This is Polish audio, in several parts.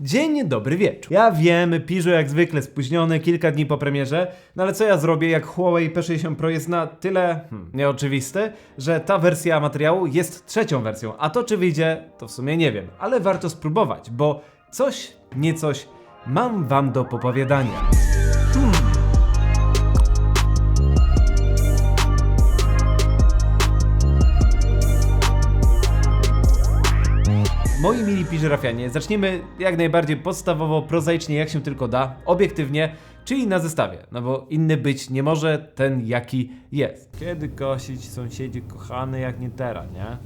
Dzień dobry wieczór. Ja wiem, Piżo jak zwykle spóźniony, kilka dni po premierze, no ale co ja zrobię, jak Huawei P60 Pro jest na tyle hmm, nieoczywisty, że ta wersja materiału jest trzecią wersją, a to czy wyjdzie, to w sumie nie wiem, ale warto spróbować, bo coś, nie coś, mam wam do popowiadania. Moi mili piżerafianie, zaczniemy jak najbardziej podstawowo, prozaicznie, jak się tylko da, obiektywnie, czyli na zestawie, no bo inny być nie może ten, jaki jest. Kiedy kosić sąsiedzi kochany, jak nie teraz, nie?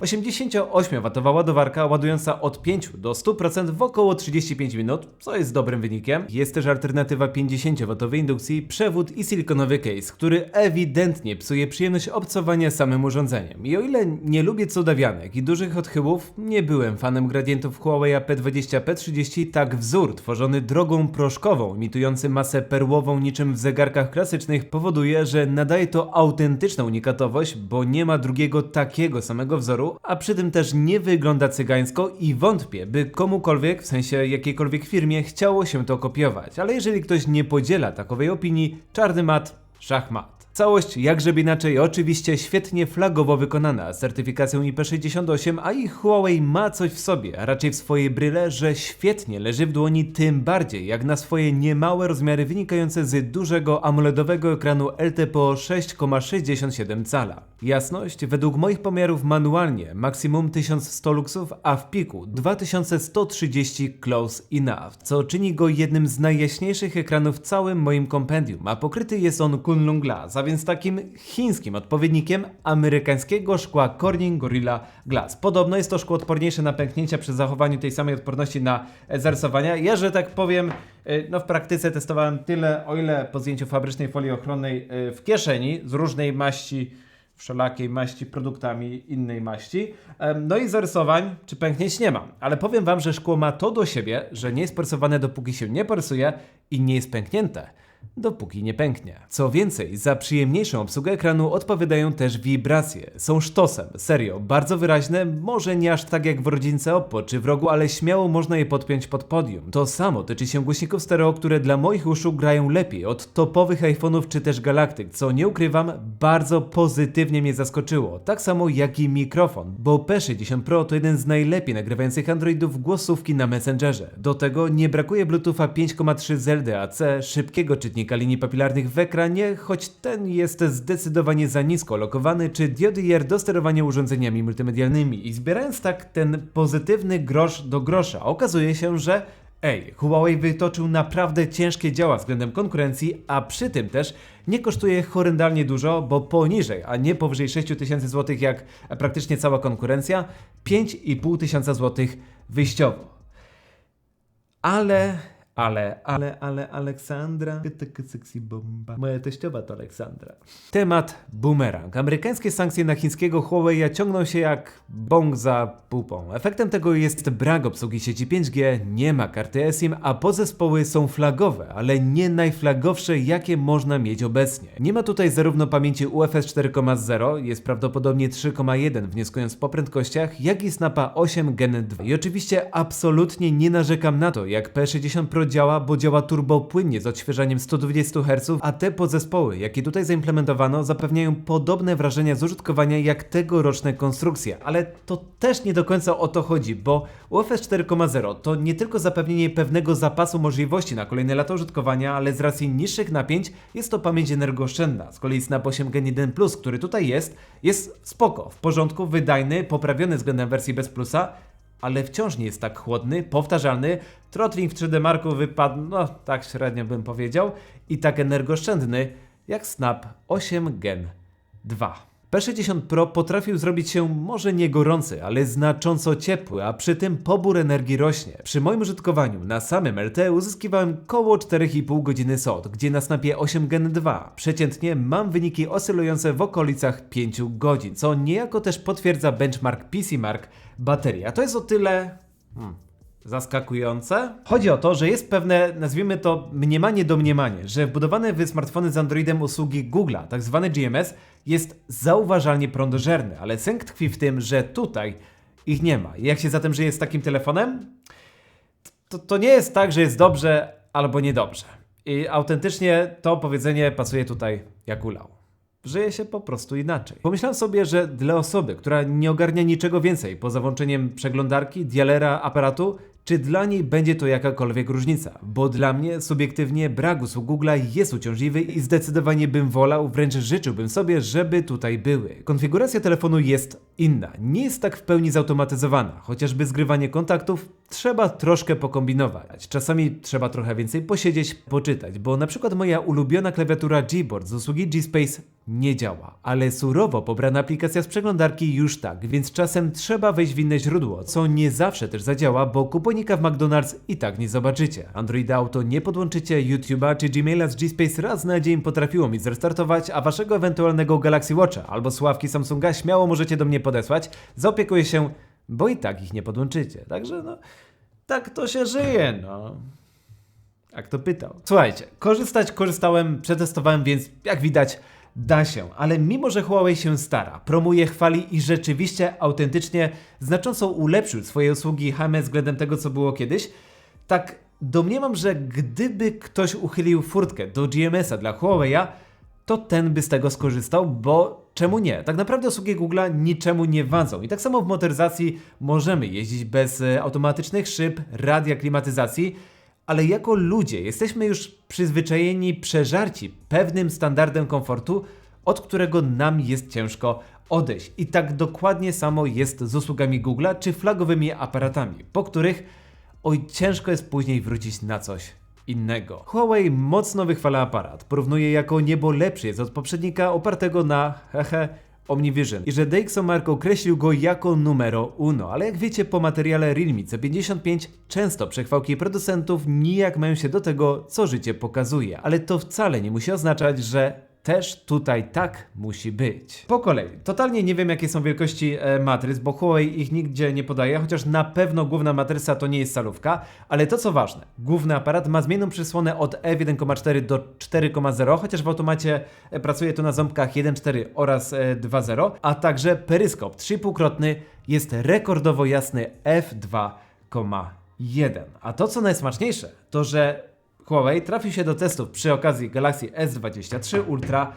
88W ładowarka ładująca od 5 do 100% w około 35 minut, co jest dobrym wynikiem. Jest też alternatywa 50W indukcji, przewód i silikonowy case, który ewidentnie psuje przyjemność obcowania samym urządzeniem. I o ile nie lubię cudawianek i dużych odchyłów, nie byłem fanem gradientów Huawei P20, P30, tak wzór tworzony drogą proszkową, imitujący masę perłową niczym w zegarkach klasycznych, powoduje, że nadaje to autentyczną unikatowość, bo nie ma drugiego takiego samego wzoru, a przy tym też nie wygląda cygańsko i wątpię, by komukolwiek, w sensie jakiejkolwiek firmie, chciało się to kopiować. Ale jeżeli ktoś nie podziela takowej opinii, czarny mat, szachmat. Całość, jakżeby inaczej, oczywiście świetnie flagowo wykonana, z certyfikacją IP68, a ich Huawei ma coś w sobie, a raczej w swojej bryle, że świetnie leży w dłoni, tym bardziej jak na swoje niemałe rozmiary wynikające z dużego AMOLEDowego ekranu LTPO 6,67 cala. Jasność, według moich pomiarów manualnie, maksimum 1100 luksów, a w piku 2130 close enough, co czyni go jednym z najjaśniejszych ekranów w całym moim kompendium, a pokryty jest on Kunlun Glass, więc takim chińskim odpowiednikiem amerykańskiego szkła Corning Gorilla Glass. Podobno jest to szkło odporniejsze na pęknięcia przy zachowaniu tej samej odporności na zarysowania. Ja, że tak powiem, e, no w praktyce testowałem tyle, o ile po zdjęciu fabrycznej folii ochronnej e, w kieszeni z różnej maści wszelakiej maści produktami innej maści. No i zarysowań czy pęknięć nie mam. Ale powiem wam, że szkło ma to do siebie, że nie jest porysowane dopóki się nie porysuje i nie jest pęknięte. Dopóki nie pęknie. Co więcej, za przyjemniejszą obsługę ekranu odpowiadają też wibracje. Są sztosem, serio, bardzo wyraźne, może nie aż tak jak w rodzince Oppo czy w rogu, ale śmiało można je podpiąć pod podium. To samo tyczy się głośników stereo, które dla moich uszu grają lepiej od topowych iPhone'ów czy też Galaktyk, co nie ukrywam, bardzo pozytywnie mnie zaskoczyło. Tak samo jak i mikrofon, bo P60 Pro to jeden z najlepiej nagrywających Androidów głosówki na Messengerze. Do tego nie brakuje Bluetootha 5,3 z LDAC, szybkiego czytnika linii papilarnych w ekranie, choć ten jest zdecydowanie za nisko lokowany, czy diody IR do sterowania urządzeniami multimedialnymi. I zbierając tak ten pozytywny grosz do grosza, okazuje się, że Ej, Huawei wytoczył naprawdę ciężkie działa względem konkurencji, a przy tym też nie kosztuje horrendalnie dużo, bo poniżej, a nie powyżej 6000 zł jak praktycznie cała konkurencja, 5500 tysiąca złotych wyjściowo. Ale, ale, ale, ale Aleksandra. Taka sexy bomba. Moja teściowa to Aleksandra. Temat boomerang. Amerykańskie sankcje na chińskiego Huawei ciągną się jak bąk za pupą. Efektem tego jest brak obsługi sieci 5G, nie ma karty eSIM, a podzespoły są flagowe, ale nie najflagowsze, jakie można mieć obecnie. Nie ma tutaj zarówno pamięci UFS 4.0, jest prawdopodobnie 3.1 wnioskując po prędkościach, jak i Snapa 8 Gen 2. I oczywiście absolutnie nie narzekam na to, jak P60 Pro działa, bo działa turbo płynnie z odświeżaniem 120 Hz, a te podzespoły, jakie tutaj zaimplementowano, zapewniają podobne wrażenia z użytkowania jak tegoroczne konstrukcje, ale to też nie do końca o to chodzi, bo UFS 4.0 to nie tylko zapewnienie pewnego zapasu możliwości na kolejne lata użytkowania, ale z racji niższych napięć jest to pamięć energooszczędna. Z kolei Snap 8 Gen 1 Plus, który tutaj jest, jest spoko, w porządku, wydajny, poprawiony względem wersji bez plusa, ale wciąż nie jest tak chłodny, powtarzalny. Throttling w 3D Marku wypadł, no tak średnio bym powiedział, i tak energooszczędny jak Snap 8 Gen 2. P60 Pro potrafił zrobić się może nie gorący, ale znacząco ciepły, a przy tym pobór energii rośnie. Przy moim użytkowaniu na samym LTE uzyskiwałem koło 4,5 godziny SOT, gdzie na Snapie 8 Gen 2 przeciętnie mam wyniki oscylujące w okolicach 5 godzin, co niejako też potwierdza benchmark PC Mark bateria. To jest o tyle... Hmm zaskakujące. Chodzi o to, że jest pewne, nazwijmy to, mniemanie domniemanie, że wbudowane w smartfony z Androidem usługi Google'a, tak zwany GMS, jest zauważalnie prądożerny, ale sęk tkwi w tym, że tutaj ich nie ma. Jak się zatem żyje z takim telefonem? to, to nie jest tak, że jest dobrze albo niedobrze. I autentycznie to powiedzenie pasuje tutaj jak ulał. Żyje się po prostu inaczej. Pomyślałem sobie, że dla osoby, która nie ogarnia niczego więcej poza włączeniem przeglądarki, dialera, aparatu, czy dla niej będzie to jakakolwiek różnica? Bo dla mnie subiektywnie brak usług Google'a jest uciążliwy i zdecydowanie bym wolał, wręcz życzyłbym sobie, żeby tutaj były. Konfiguracja telefonu jest inna, nie jest tak w pełni zautomatyzowana, chociażby zgrywanie kontaktów trzeba troszkę pokombinować. Czasami trzeba trochę więcej posiedzieć, poczytać, bo na przykład moja ulubiona klawiatura Gboard z usługi G-Space nie działa, ale surowo pobrana aplikacja z przeglądarki już tak, więc czasem trzeba wejść w inne źródło, co nie zawsze też zadziała, bo w McDonald's i tak nie zobaczycie. Android Auto nie podłączycie, YouTube'a czy Gmaila z G-Space raz na dzień potrafiło mi zrestartować, a waszego ewentualnego Galaxy Watcha albo sławki Samsunga śmiało możecie do mnie podesłać, zaopiekuję się, bo i tak ich nie podłączycie. Także no, tak to się żyje, no. Jak to pytał. Słuchajcie, korzystać korzystałem, przetestowałem, więc jak widać da się, ale mimo że Huawei się stara, promuje, chwali i rzeczywiście autentycznie znacząco ulepszył swoje usługi HMS względem tego, co było kiedyś, tak domniemam, że gdyby ktoś uchylił furtkę do GMS-a dla Huawei'a, to ten by z tego skorzystał, bo czemu nie? Tak naprawdę usługi Google'a niczemu nie wadzą. I tak samo w motoryzacji możemy jeździć bez e, automatycznych szyb, radia, klimatyzacji, ale jako ludzie jesteśmy już przyzwyczajeni, przeżarci pewnym standardem komfortu, od którego nam jest ciężko odejść. I tak dokładnie samo jest z usługami Google'a czy flagowymi aparatami, po których oj ciężko jest później wrócić na coś innego. Huawei mocno wychwala aparat, porównuje jako niebo lepszy jest od poprzednika opartego na hehe OmniVision. I że DxOMark określił go jako numero uno, ale jak wiecie po materiale Realme C55 często przechwałki producentów nijak mają się do tego, co życie pokazuje, ale to wcale nie musi oznaczać, że też tutaj tak musi być. Po kolei, totalnie nie wiem jakie są wielkości e, matryc, bo Huawei ich nigdzie nie podaje, chociaż na pewno główna matryca to nie jest salówka, ale to co ważne, główny aparat ma zmienną przysłonę od f1.4 do 4.0, chociaż w automacie e, pracuje tu na ząbkach 1.4 oraz e, 2.0, a także peryskop 3,5-krotny jest rekordowo jasny f2.1. A to co najsmaczniejsze, to że Huawei trafił się do testów przy okazji Galaxy S23 Ultra,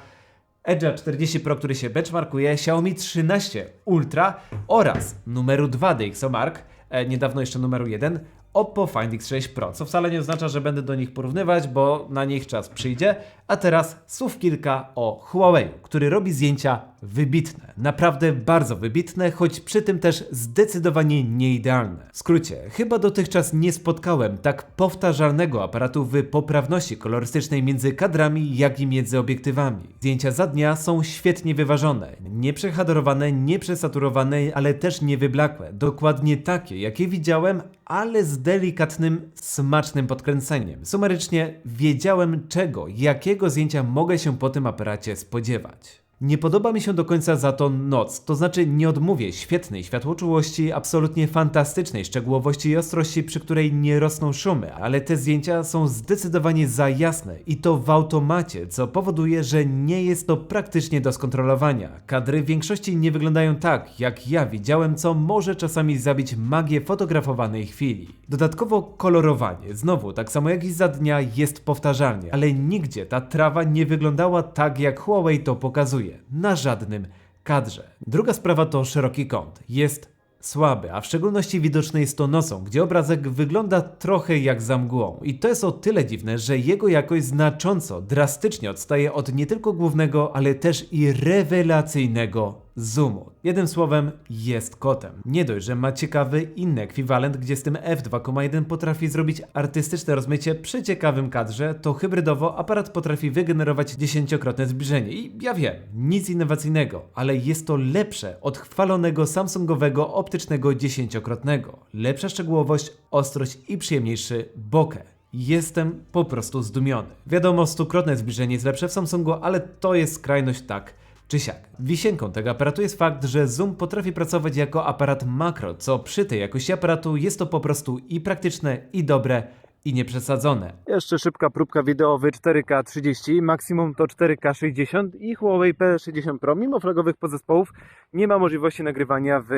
Edge 40 Pro, który się benchmarkuje, Xiaomi 13 Ultra oraz numeru 2 DxOMark, e, niedawno jeszcze numeru 1, Oppo Find X6 Pro, co wcale nie oznacza, że będę do nich porównywać, bo na nich czas przyjdzie. A teraz słów kilka o Huawei, który robi zdjęcia wybitne, naprawdę bardzo wybitne, choć przy tym też zdecydowanie nieidealne. W skrócie, chyba dotychczas nie spotkałem tak powtarzalnego aparatu w poprawności kolorystycznej między kadrami, jak i między obiektywami. Zdjęcia za dnia są świetnie wyważone, nie przehadorowane, nie przesaturowane, ale też nie wyblakłe. Dokładnie takie, jakie widziałem, ale z delikatnym, smacznym podkręceniem. Sumarycznie wiedziałem czego, jakiego zdjęcia mogę się po tym aparacie spodziewać. Nie podoba mi się do końca za to noc, to znaczy nie odmówię świetnej światłoczułości, absolutnie fantastycznej szczegółowości i ostrości, przy której nie rosną szumy, ale te zdjęcia są zdecydowanie za jasne i to w automacie, co powoduje, że nie jest to praktycznie do skontrolowania. Kadry w większości nie wyglądają tak, jak ja widziałem, co może czasami zabić magię fotografowanej chwili. Dodatkowo kolorowanie, znowu tak samo jak i za dnia, jest powtarzalnie, ale nigdzie ta trawa nie wyglądała tak, jak Huawei to pokazuje na żadnym kadrze. Druga sprawa to szeroki kąt. Jest słaby, a w szczególności widoczny jest to nocą, gdzie obrazek wygląda trochę jak za mgłą. I to jest o tyle dziwne, że jego jakość znacząco, drastycznie odstaje od nie tylko głównego, ale też i rewelacyjnego zoomu. Jednym słowem, jest kotem. Nie dość, że ma ciekawy inny ekwiwalent, gdzie z tym f2.1 potrafi zrobić artystyczne rozmycie przy ciekawym kadrze, to hybrydowo aparat potrafi wygenerować dziesięciokrotne zbliżenie. I ja wiem, nic innowacyjnego, ale jest to lepsze od chwalonego samsungowego optycznego dziesięciokrotnego. Lepsza szczegółowość, ostrość i przyjemniejszy bokeh. Jestem po prostu zdumiony. Wiadomo, stukrotne zbliżenie jest lepsze w Samsungu, ale to jest skrajność tak czy siak. Wisienką tego aparatu jest fakt, że zoom potrafi pracować jako aparat makro, co przy tej jakości aparatu jest to po prostu i praktyczne, i dobre, i nieprzesadzone. Jeszcze szybka próbka wideowy 4K 30, maksimum to 4K 60 i Huawei P60 Pro mimo flagowych podzespołów nie ma możliwości nagrywania w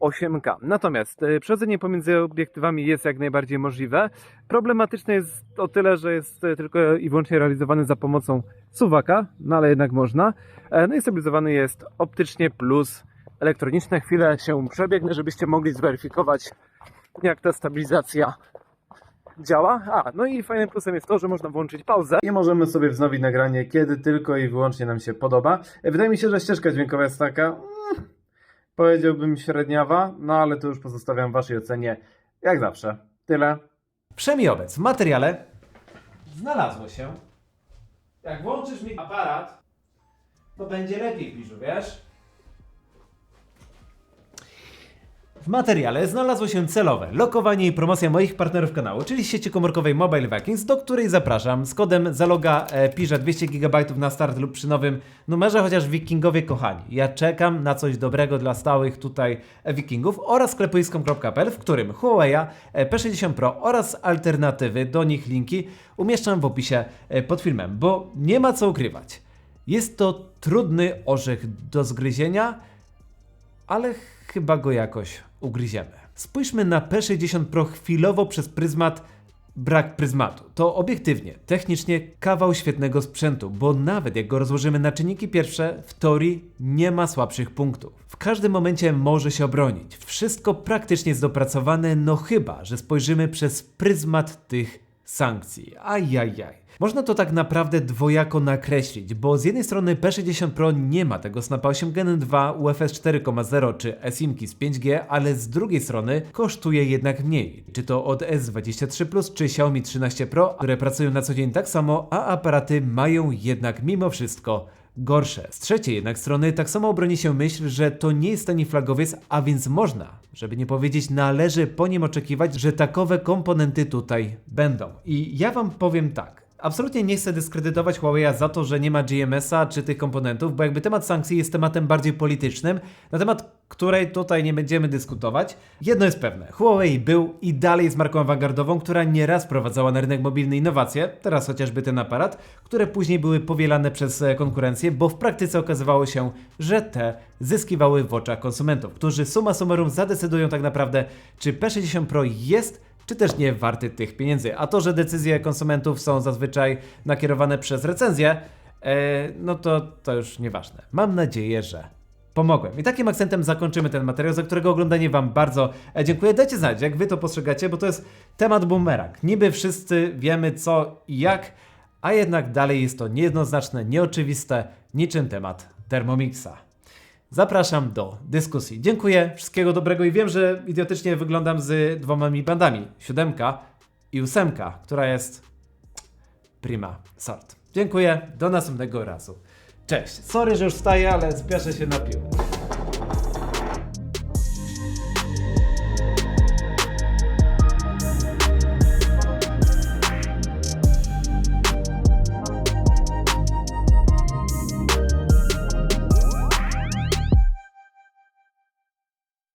8K. Natomiast e, przechodzenie pomiędzy obiektywami jest jak najbardziej możliwe. Problematyczne jest o tyle, że jest e, tylko i wyłącznie realizowany za pomocą suwaka, no ale jednak można. E, No i stabilizowany jest optycznie plus elektroniczne. Chwilę się przebiegnę, żebyście mogli zweryfikować jak ta stabilizacja działa. A, no i fajnym plusem jest to, że można włączyć pauzę i możemy sobie wznowić nagranie, kiedy tylko i wyłącznie nam się podoba. E, Wydaje mi się, że ścieżka dźwiękowa jest taka, mm, powiedziałbym średniawa, no ale to już pozostawiam waszej ocenie, jak zawsze. Tyle. Przemiobec w materiale znalazło się. Jak włączysz mi aparat, to będzie lepiej, Piżu, wiesz? W materiale znalazło się celowe lokowanie i promocja moich partnerów kanału, czyli sieci komórkowej Mobile Vikings, do której zapraszam z kodem zaloga e, piża 200 GB na start lub przy nowym numerze, chociaż wikingowie kochani. Ja czekam na coś dobrego dla stałych tutaj e, wikingów oraz sklepuiskom.pl, w którym Huawei e, P60 Pro oraz alternatywy do nich linki umieszczam w opisie e, pod filmem, bo nie ma co ukrywać. Jest to trudny orzech do zgryzienia, ale chyba go jakoś ugryziemy. Spójrzmy na P60 Pro chwilowo przez pryzmat brak pryzmatu. To obiektywnie, technicznie kawał świetnego sprzętu, bo nawet jak go rozłożymy na czynniki pierwsze, w teorii nie ma słabszych punktów. W każdym momencie może się obronić. Wszystko praktycznie jest dopracowane, no chyba, że spojrzymy przez pryzmat tych sankcji. Ajajaj. Można to tak naprawdę dwojako nakreślić, bo z jednej strony P60 Pro nie ma tego Snapa 8 Gen 2 UFS 4.0 czy eSIM-ki z 5G, ale z drugiej strony kosztuje jednak mniej. Czy to od S23 Plus czy Xiaomi 13 Pro, które pracują na co dzień tak samo, a aparaty mają jednak mimo wszystko gorsze. Z trzeciej jednak strony tak samo obroni się myśl, że to nie jest tani flagowiec, a więc można, żeby nie powiedzieć należy po nim oczekiwać, że takowe komponenty tutaj będą. I ja wam powiem tak. Absolutnie nie chcę dyskredytować Huawei za to, że nie ma GMS-a czy tych komponentów, bo jakby temat sankcji jest tematem bardziej politycznym, na temat której tutaj nie będziemy dyskutować. Jedno jest pewne, Huawei był i dalej jest marką awangardową, która nieraz prowadzała na rynek mobilny innowacje, teraz chociażby ten aparat, które później były powielane przez e, konkurencję, bo w praktyce okazywało się, że te zyskiwały w oczach konsumentów, którzy summa summarum zadecydują tak naprawdę, czy P60 Pro jest czy też nie warty tych pieniędzy. A to, że decyzje konsumentów są zazwyczaj nakierowane przez recenzję, e, no to to już nieważne. Mam nadzieję, że pomogłem. I takim akcentem zakończymy ten materiał, za którego oglądanie Wam bardzo e, dziękuję. Dajcie znać, jak Wy to postrzegacie, bo to jest temat bumerang. Niby wszyscy wiemy co i jak, a jednak dalej jest to niejednoznaczne, nieoczywiste, niczym temat Thermomixa. Zapraszam do dyskusji. Dziękuję, wszystkiego dobrego i wiem, że idiotycznie wyglądam z dwoma mi bandami. Siódemka i ósemka, która jest prima sort. Dziękuję, do następnego razu. Cześć. Sorry, że już wstaję, ale spieszę się na pił.